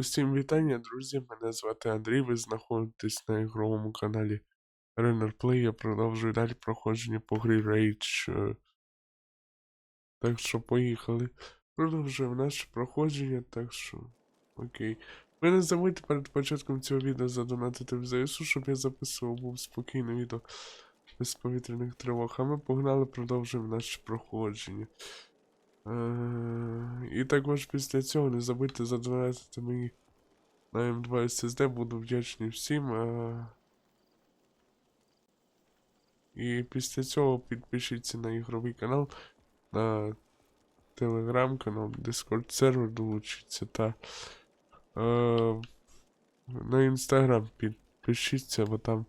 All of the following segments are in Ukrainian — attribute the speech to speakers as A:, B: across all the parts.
A: Усім вітання, друзі. Мене звати Андрій. Ви знаходитесь на ігровому каналі Renner Play. Я продовжую далі проходження по грі Rage. Так що поїхали. Продовжуємо наше проходження, так що. Окей. Ви не забудьте перед початком цього відео задонатити в ЗСУ, щоб я записував був спокійне відео без повітряних тривог. А ми погнали, продовжуємо наше проходження. Е, І також після цього не забудьте задонатити мені на М2 SSD, буду вдячний всім. е. І після цього підпишіться на ігровий канал, на телеграм-канал, Discord сервер долучиться та е, на інстаграм підпишіться, бо там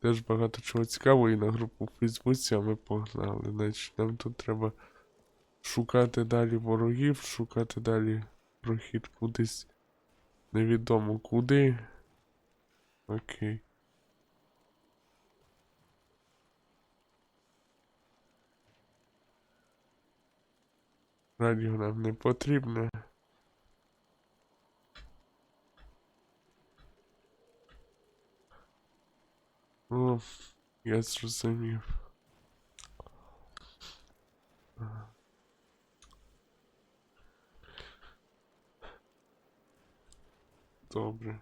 A: теж багато чого цікавого і на групу в Фейсбуці, а ми погнали. Значить, нам тут треба шукати далі ворогів, шукати далі прохід кудись невідомо куди. Окей. Радіо нам не потрібне. О, я зрозумів. Добре.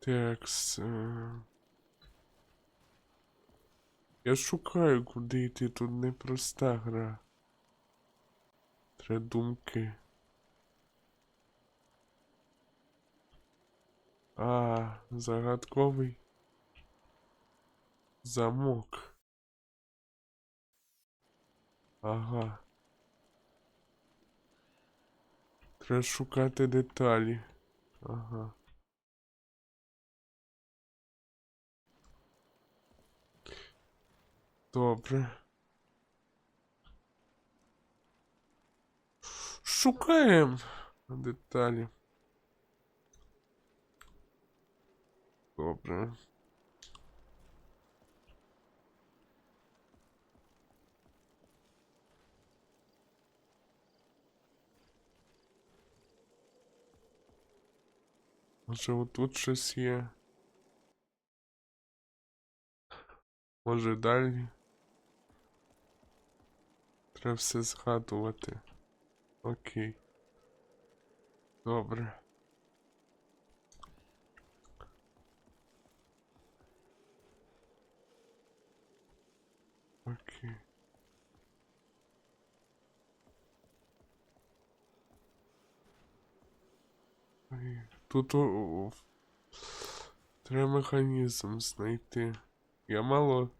A: Текс. е. Я шукаю, куди йти, тут непроста гра. Треба думки. А, загадковий замок. Ага. Треба шукати деталі. Ага. Добре. Шукаємо деталі. Добре. Може отут щось є. Може далі. Треба все згадувати. Окей. Добре. Окей. Ой, Тут о, треба механізм знайти. Я мало.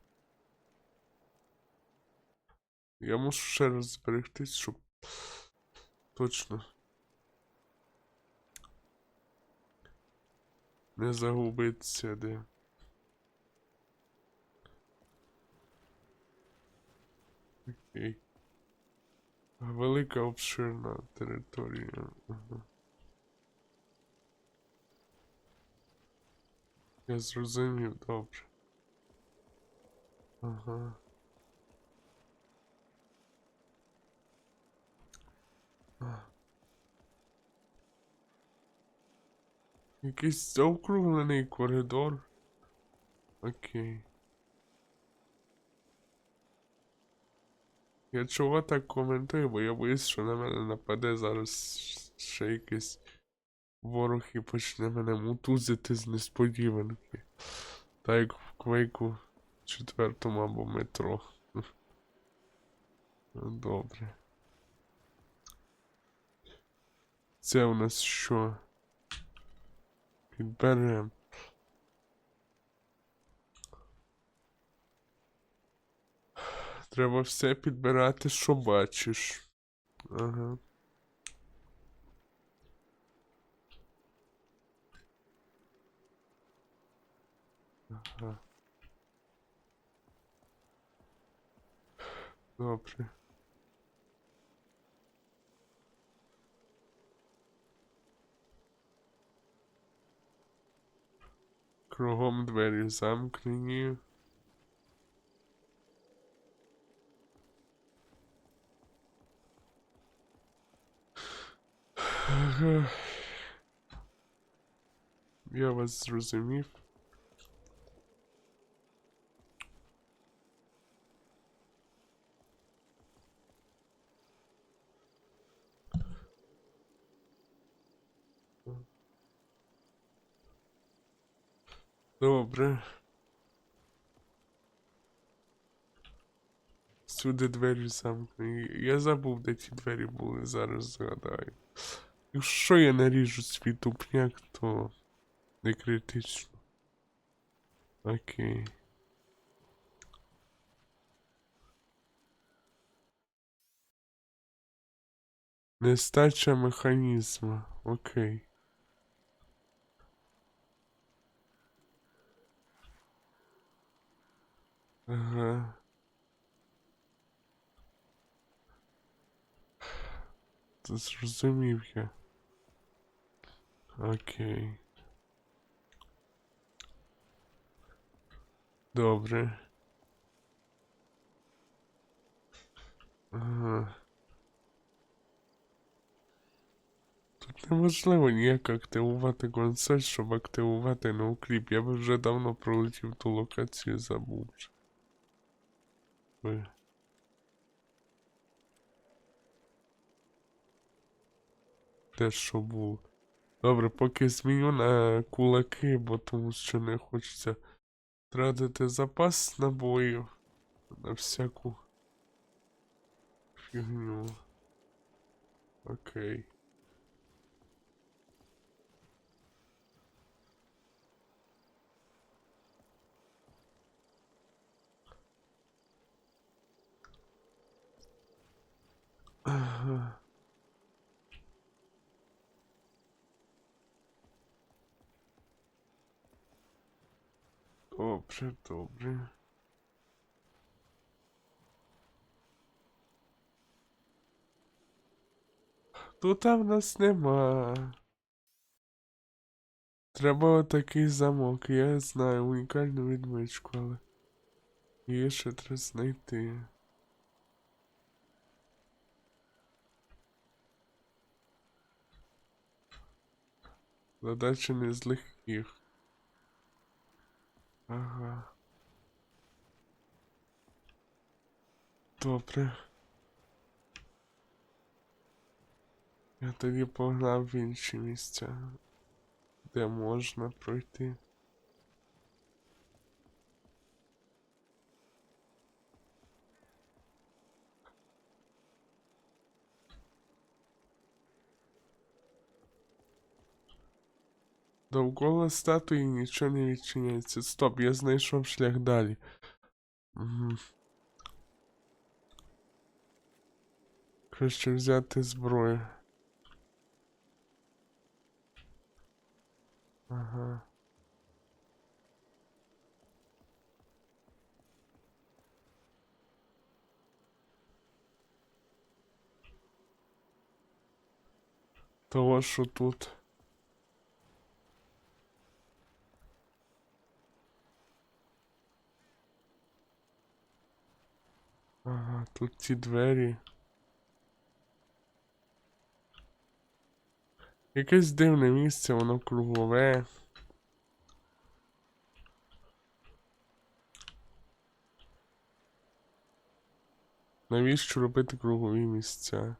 A: Я мушу ще раз зберегтись, щоб точно не загубитися де. Окей. Велика обширна територія. Ага. Я зрозумів, добре. Ага. Якийсь заокруглений коридор. Окей. Я чого так коментую, бо я боюсь, що на мене нападе зараз ще якийсь ворог і почне мене мутузити з несподіванки. Так як в квейку четвертому або метро. Ну, Добре. Це у нас що? Підберем. Треба все підбирати, що бачиш. Ага. Dobrze. Kruchom dveri zamknięli. Ja was zrozumiałem. Добре. Сюди двері замкнені. Я забув, де ті двері були, зараз згадаю. Якщо я наріжу свій тупняк, то не критично. Окей. Нестача механізма. Окей. Ага. Це зрозумів я. Окей. Добре. Ага. Тут неможливо ніяк активувати консоль, щоб активувати ноукліп. Я би вже давно пролетів ту локацію, забув. Ви. Те, що було. Добре, поки зміню на кулаки, бо тому що не хочеться тратити запас набоїв на всяку фігню. Окей. Ага. Добре, добре. Тут в нас нема. Треба отакий замок. Я знаю унікальну відмичку, але її ще треба знайти. Задача не з легких. Ага. Добре. Я тоді погнав в інші місця, де можна пройти. Довкола статуї нічого не відчиняється. Стоп, я знайшов шлях далі. Угу. Краще взяти зброю. Ага. Того, що тут. Тут ці двері. Якесь дивне місце, воно кругове. Навіщо робити кругові місця?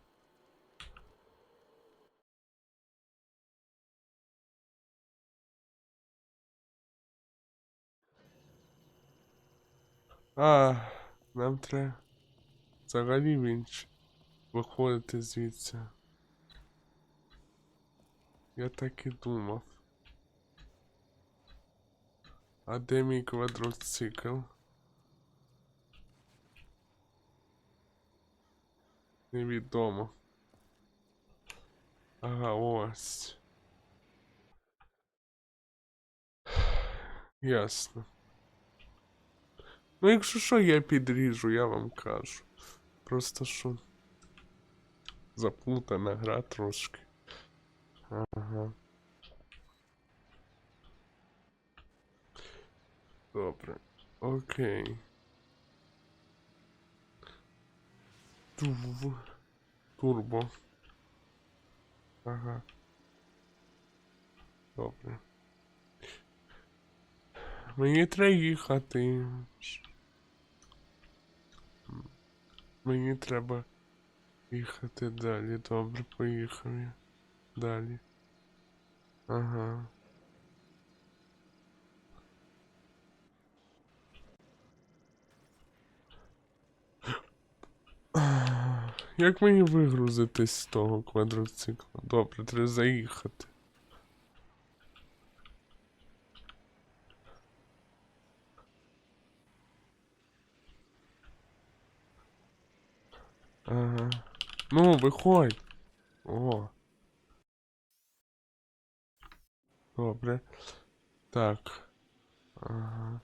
A: А, нам треба взагалі в інше виходити звідси. Я так і думав. А де мій квадроцикл? Невідомо. Ага, ось. Ясно. Ну, якщо що, я підріжу, я вам кажу. Просто що. Заплутана гра трошки. Ага. Добре. Окей. Тув. Турбо. Ага. Добре. Мені треба їхати. Мені треба їхати далі. Добре, поїхав. Далі. Ага. Як мені вигрузитись з того квадроцикла? Добре, треба заїхати. Ага. Ну, виходь. О. Добре. Так. Ага.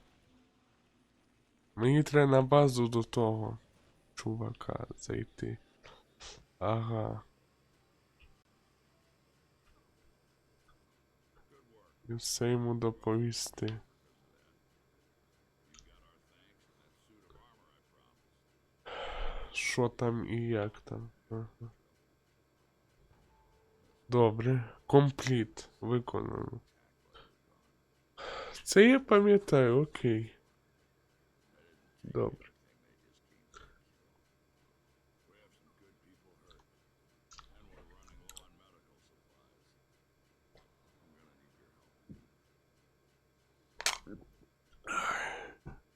A: Мені треба на базу до того чувака зайти. Ага. І все йому доповісти. Що там і як там. Ага. Добре. Компліт. Виконано. Це я пам'ятаю, окей. Добре.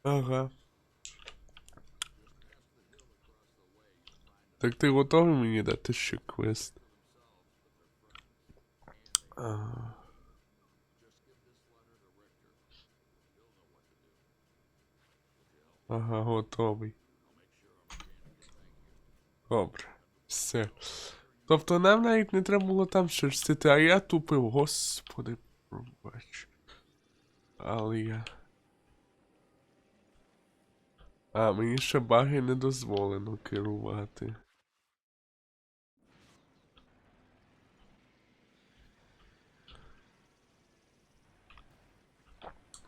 A: Ага. Так ти готовий мені дати ще квест? Ага. Ага, готовий. Добре. Все. Тобто нам навіть не треба було там шерстити, а я тупив, господи, пробач. Але я. А, мені ще баги не дозволено керувати.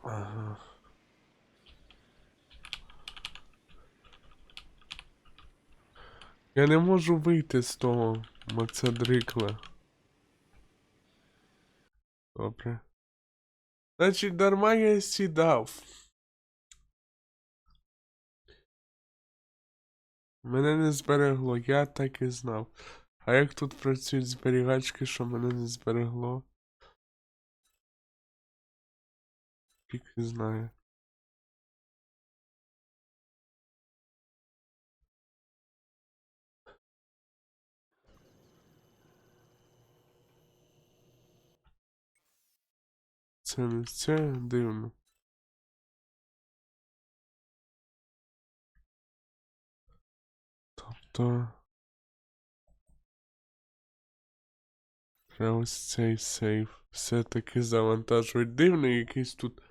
A: Ага. Я не можу вийти з того мацадрикла. Добре. Значить, дарма я сідав. Мене не зберегло, я так і знав. А як тут працюють зберігачки, що мене не зберегло? Пік знає. Це не це дивно. Тобто. Треба ось цей сейф. Все-таки завантажують. Дивно якийсь тут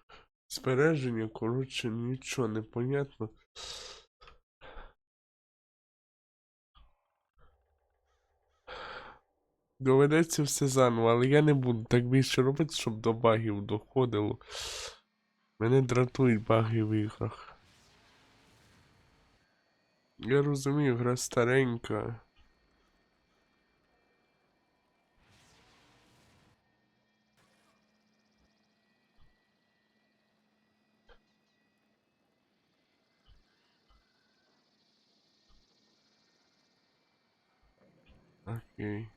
A: збереження. Коротше, нічого не понятно. Доведеться все заново, але я не буду так більше робити, щоб до багів доходило. Мене дратують баги в іграх. Я розумію, гра старенька. Окей.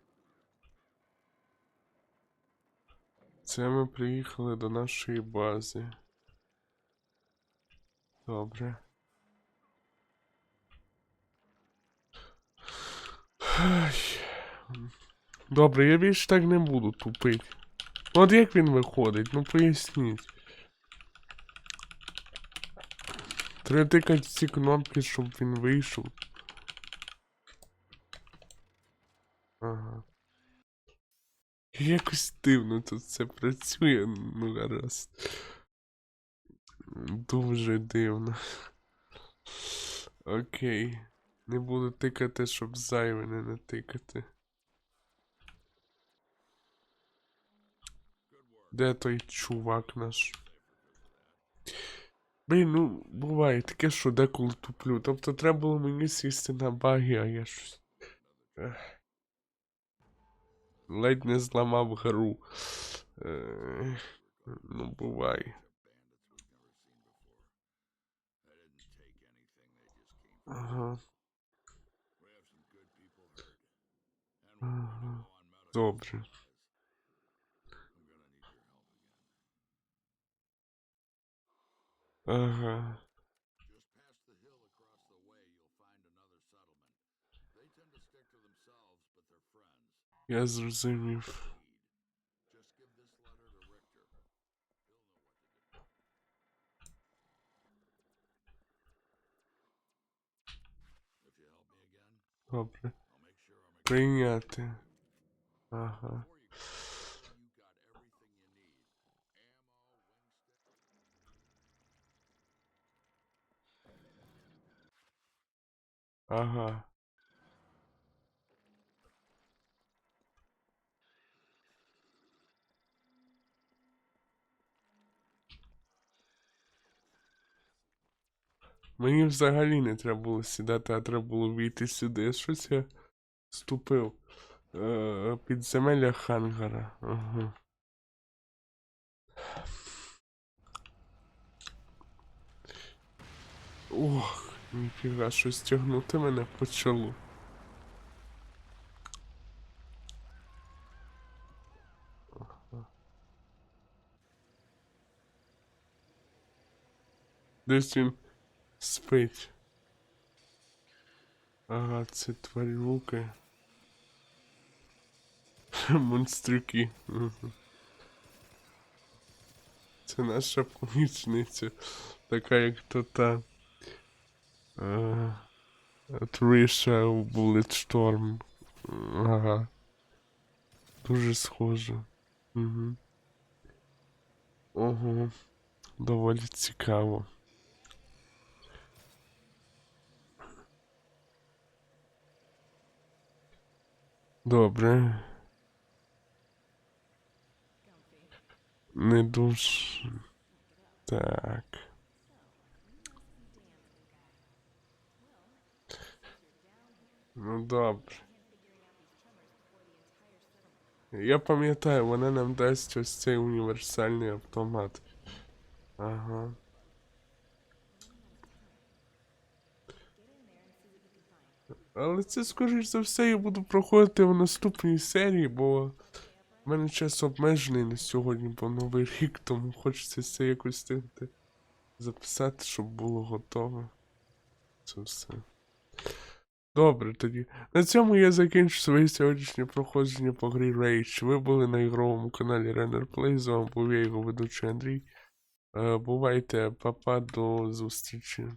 A: Це ми приїхали до нашої бази. Добре. Добре, я більше так не буду тупити. От як він виходить? Ну поясніть. Треба тикати ці кнопки, щоб він вийшов. Якось дивно тут це працює, ну гаразд. Дуже дивно. Окей. Не буду тикати, щоб зайве не натикати. Де той чувак наш? Блін, ну буває таке, що деколи туплю. Тобто треба було мені сісти на баги, а я щось. Ледь не зламав гру. Е, ну, бувай. Ага. Ага. Добре. Ага. Я зрозумів. Добре. Прийняти. Ага. Ага. Мені взагалі не треба було сідати, а треба було війти сюди. Щось я ступив. Е, підземелля хангара. Ага. Ох, ніфіга, щось тягнути мене почало. Десь він спить. Ага, це тварюки. Монстрюки. Це наша помічниця. Така як то та. Е, Тріша у Bulletstorm. Ага. Дуже схоже. Угу. Ого. Доволі цікаво. Добре. Не дуже. Так. Ну добре. Я пам'ятаю, вона нам дасть ось цей універсальний автомат. Ага. Але це, скоріш за все, я буду проходити в наступній серії, бо в мене час обмежений на сьогодні, бо новий рік, тому хочеться це якось встигнути записати, щоб було готово. Це все. Добре тоді. На цьому я закінчу своє сьогоднішнє проходження по грі Rage. Ви були на ігровому каналі Renner Play, з вами був я його ведучий Андрій. Е, Бувайте, папа, до зустрічі.